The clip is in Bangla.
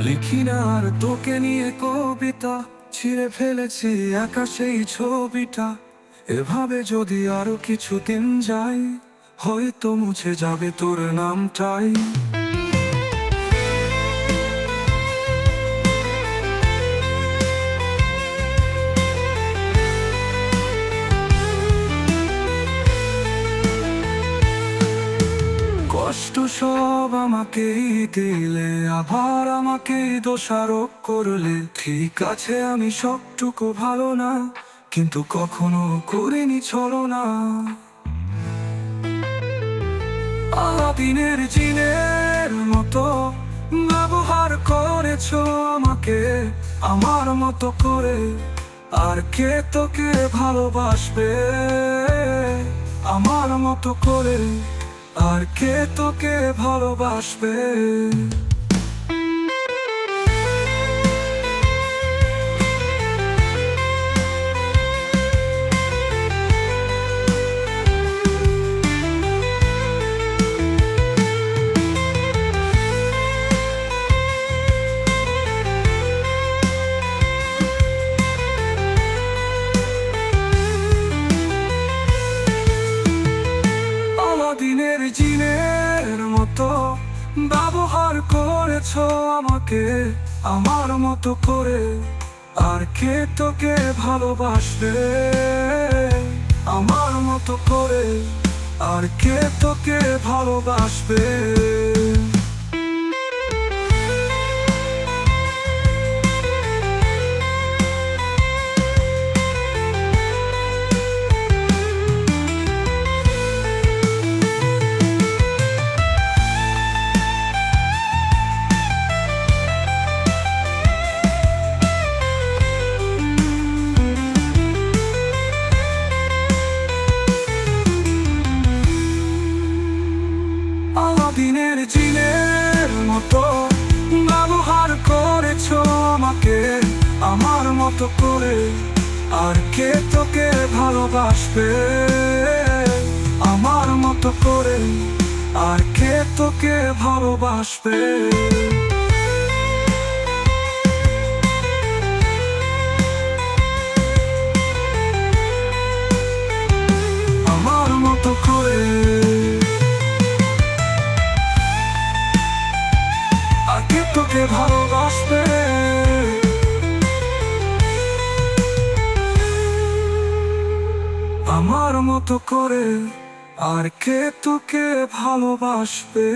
লিখি না আর তোকে নিয়ে কবিতা ছিঁড়ে ফেলেছি একা সেই ছবিটা। এভাবে যদি আরও কিছুদিন যাই, হয়তো মুছে যাবে তোর নামটাই। কষ্ট সব আমাকেই দিলে, আবার আমাকে দোষারোপ করলে। ঠিক আছে, আমি সবটুকু ভালো না, কিন্তু কখনো করিনি ছলো না আলাদিনের জিনের মতো ব্যবহার করেছ আমাকে, আমার মতো করে। আর কে তোকে ভালোবাসবে? আমার মতো করে। আর কে তোকে ভালোবাসবে? ব্যবহার করেছ আমাকে, আমার মতো করে। আর কে তোকে ভালোবাসবে? আমার মতো করে। আর কে তোকে ভালোবাসবে? আলাদিনের জিনের মতো ব্যবহার করেছ আমাকে, আমার মতো করে। আর কে তোকে ভালোবাসবে? আমার মতো করে। আর কে তোকে ভালোবাসবে? মতো করে আর কে তোকে ভালোবাসবে?